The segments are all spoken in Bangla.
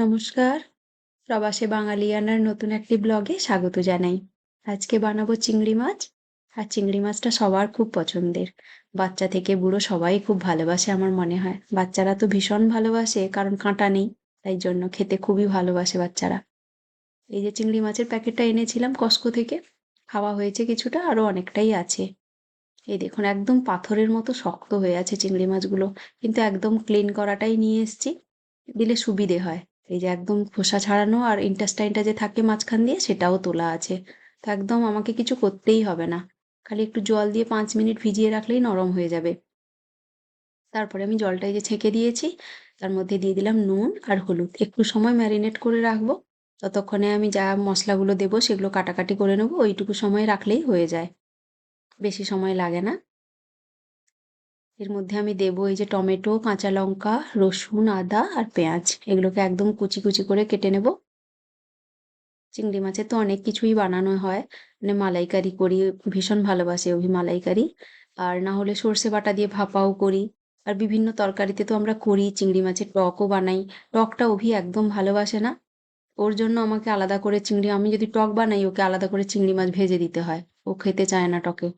নমস্কার। প্রবাসে বাঙালিয়ানার নতুন একটি ব্লগে স্বাগত জানাই। আজকে বানাবো চিংড়ি মাছ। আর চিংড়ি মাছটা সবার খুব পছন্দের। বাচ্চা থেকে বুড়ো সবাই খুব ভালোবাসে আমার মনে হয়। বাচ্চারা তো ভীষণ ভালোবাসে, কারণ কাঁটা নেই, তাই জন্য খেতে খুবই ভালোবাসে বাচ্চারা। এই যে চিংড়ি মাছের প্যাকেটটা এনেছিলাম কস্কো থেকে, খাওয়া হয়েছে কিছুটা আরও অনেকটাই আছে। এই দেখুন, একদম পাথরের মতো শক্ত হয়ে আছে চিংড়ি মাছগুলো। কিন্তু একদম ক্লিন করাটাই নিয়ে এসছি, দিলে সুবিধে হয়। এই যে একদম খোসা ছাড়ানো আর ইন্টাস্টাইনটা যে থাকে মাঝখান দিয়ে, সেটাও তোলা আছে। তো একদম আমাকে কিছু করতেই হবে না। খালি একটু জল দিয়ে পাঁচ মিনিট ভিজিয়ে রাখলেই নরম হয়ে যাবে। তারপরে আমি জলটা যে ছেঁকে দিয়েছি, তার মধ্যে দিয়ে দিলাম নুন আর হলুদ। একটু সময় ম্যারিনেট করে রাখব। ততক্ষণে আমি যা মশলাগুলো দেবো, সেগুলো কাটাকাটি করে নেব, ওইটুকু সময় রাখলেই হয়ে যায়। বেশি সময় লাগে না। এর মধ্যে আমি দেবো এই যে টমেটো, কাঁচা লঙ্কা, রসুন, আদা আর পেঁয়াজ। এগুলোকে একদম কুচি কুচি করে কেটে নেব। চিংড়ি মাছের তো অনেক কিছুই বানানো হয়। মানে মালাইকারি করি, ভীষণ ভালোবাসে অভি মালাইকারি। আর না হলে সর্ষে বাটা দিয়ে ভাপাও করি। আর বিভিন্ন তরকারিতে তো আমরা করি, চিংড়ি মাছের টকও বানাই। টকটা অভি একদম ভালোবাসে না। ওর জন্য আমাকে আলাদা করে চিংড়ি, আমি যদি টক বানাই, ওকে আলাদা করে চিংড়ি মাছ ভেজে দিতে হয়। ও খেতে চায় না টকে।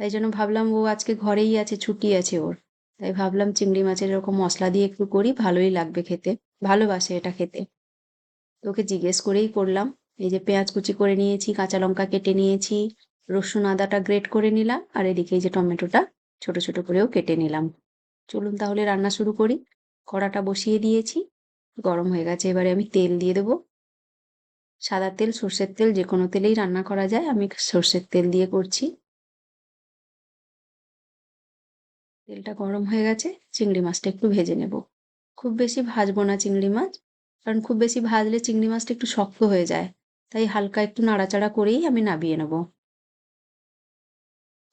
তাই জন্য ভাবলাম ও আজকে ঘরেই আছে, ছুটি আছে ওর। তাই ভাবলাম চিংড়ি মাছের এরকম মশলা দিয়ে একটু করি, ভালোই লাগবে খেতে। ভালোবাসে এটা খেতে। ওকে জিজ্ঞেস করেই করলাম, এই যে পেঁয়াজ কুচি করে নিয়েছি, কাঁচা লঙ্কা কেটে নিয়েছি, রসুন আদাটা গ্রেট করে নিলাম, আর এদিকে এই যে টমেটোটা ছোট ছোট করেও কেটে নিলাম। চলুন তাহলে রান্না শুরু করি। কড়াটা বসিয়ে দিয়েছি, গরম হয়ে গেছে, এবারে আমি তেল দিয়ে দেবো। সাদা তেল, সর্ষের তেল যে কোনো তেলেই রান্না করা যায়, আমি সর্ষের তেল দিয়ে করছি। তেলটা গরম হয়ে গেছে, চিংড়ি মাছটা একটু ভেজে নেব। খুব বেশি ভাজবো না চিংড়ি মাছ, কারণ খুব বেশি ভাজলে চিংড়ি মাছটা একটু শক্ত হয়ে যায়। তাই হালকা একটু নাড়াচাড়া করেই আমি নাবিয়ে নেব।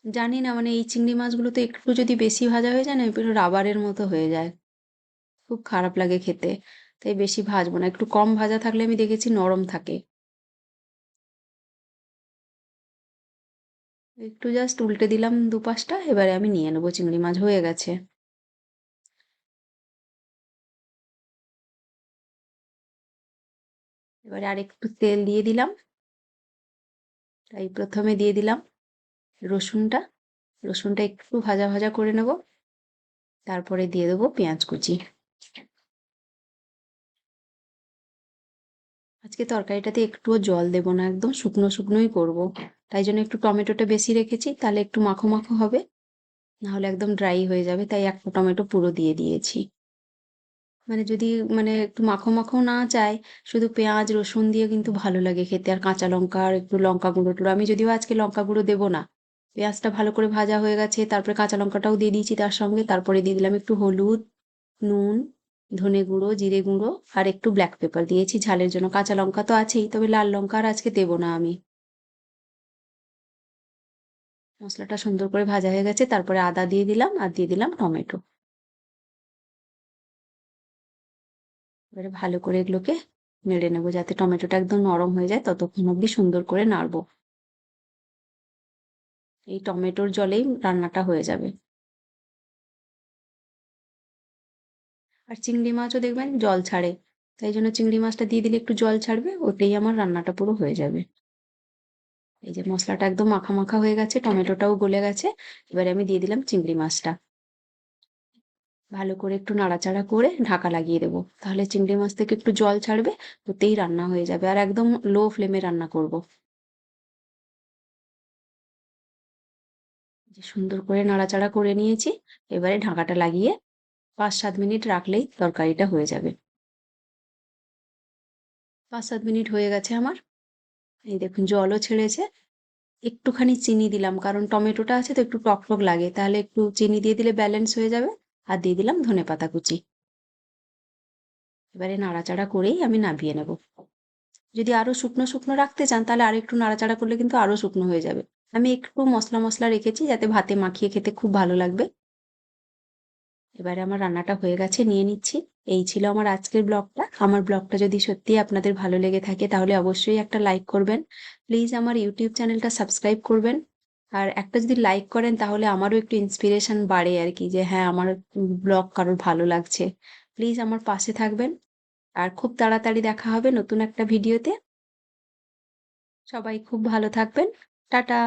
জানি না মানে এই চিংড়ি মাছগুলো তো একটু যদি বেশি ভাজা হয়ে যায় না একটু রাবারের মতো হয়ে যায়। খুব খারাপ লাগে খেতে, তাই বেশি ভাজবো না। একটু কম ভাজা থাকলে আমি দেখেছি নরম থাকে। একটু জাস্ট উল্টে দিলাম দুপাশটা, এবারে আমি নিয়ে নেব, চিংড়ি মাছ হয়ে গেছে। এবারে আর একটু তেল দিয়ে দিলাম। তাই প্রথমে দিয়ে দিলাম রসুনটা। রসুনটা একটু ভাজা ভাজা করে নেব। তারপরে দিয়ে দেবো পেঁয়াজ কুচি। আজকে তরকারিটাতে একটুও জল দেবো না, একদম শুকনো শুকনোই করব। তাই জন্য একটু টমেটোটা বেশি রেখেছি, তাহলে একটু মাখো মাখো হবে। নাহলে একদম ড্রাই হয়ে যাবে, তাই একটা টমেটো পুরো দিয়ে দিয়েছি। মানে যদি মানে একটু মাখো মাখো না চায় শুধু পেঁয়াজ, রসুন দিয়ে কিন্তু ভালো লাগে খেতে। আর কাঁচা লঙ্কা আর একটু লঙ্কা গুঁড়ো টুড়ো। আমি যদিও আজকে লঙ্কা গুঁড়ো দেবো না। পেঁয়াজটা ভালো করে ভাজা হয়ে গেছে, তারপরে কাঁচা লঙ্কাটাও দিয়ে দিয়েছি তার সঙ্গে। তারপরে দিয়ে দিলাম একটু হলুদ, নুন, ধনে গুঁড়ো, জিরে গুঁড়ো আর একটু ব্ল্যাক পেপার দিয়েছি ঝালের জন্য। কাঁচা লঙ্কা তো আছেই, তবে লাল লঙ্কা আর আজকে দেবো না আমি। মশলাটা সুন্দর করে ভাজা হয়ে গেছে, তারপরে আদা দিয়ে দিলাম আর দিয়ে দিলাম টমেটো। এবারে ভালো করে এগুলোকে নেড়ে নেব যাতে টমেটোটা একদম নরম হয়ে যায়, ততক্ষণ অব্দি সুন্দর করে নাড়বো। এই টমেটোর জলেই রান্নাটা হয়ে যাবে। আর চিংড়ি মাছও দেখবেন জল ছাড়ে, তাই জন্য চিংড়ি মাছটা দিয়ে দিলে একটু জল ছাড়বে, ওতেই আমার রান্নাটা পুরো হয়ে যাবে। এই যে মশলাটা একদম মাখা মাখা হয়ে গেছে, টমেটোটাও গলে গেছে। এবারে আমি দিয়ে দিলাম চিংড়ি মাছটা। ভালো করে একটু নাড়াচাড়া করে ঢাকা লাগিয়ে দেবো। তাহলে চিংড়ি মাছ থেকে একটু জল ছাড়বে, ওতেই রান্না হয়ে যাবে। আর একদম লো ফ্লেমে রান্না করব। সুন্দর করে নাড়াচাড়া করে নিয়েছি। এবারে ঢাকাটা লাগিয়ে পাঁচ সাত মিনিট রাখলেই তরকারিটা হয়ে যাবে। পাঁচ সাত মিনিট হয়ে গেছে আমার। এই দেখুন, জলও ছেড়েছে। একটুখানি চিনি দিলাম, কারণ টমেটোটা আছে তো একটু টক টক লাগে, তাহলে একটু চিনি দিয়ে দিলে ব্যালেন্স হয়ে যাবে। আর দিয়ে দিলাম ধনে পাতা কুচি। এবারে নাড়াচাড়া করেই আমি নামিয়ে নেব। যদি আরও শুকনো শুকনো রাখতে চান, তাহলে আর একটু নাড়াচাড়া করলে কিন্তু আরও শুকনো হয়ে যাবে। আমি একটু মশলা মশলা রেখেছি, যাতে ভাতে মাখিয়ে খেতে খুব ভালো লাগবে। এবারে আমার রান্নাটা হয়ে গেছে, নিয়ে নিচ্ছি। এই ছিল আমার আজকের ব্লগটা। আমার ব্লগটা যদি সত্যি আপনাদের ভালো লেগে থাকে, তাহলে অবশ্যই একটা লাইক করবেন। প্লিজ আমার ইউটিউব চ্যানেলটা সাবস্ক্রাইব করবেন। আর একটা যদি লাইক করেন, তাহলে আমারও একটু ইন্সপিরেশন বাড়ে আর কি, যে হ্যাঁ আমার ব্লগ কারোর ভালো লাগছে। প্লিজ আমার পাশে থাকবেন। আর খুব তাড়াতাড়ি দেখা হবে নতুন একটা ভিডিওতে। সবাই খুব ভালো থাকবেন। টাটা!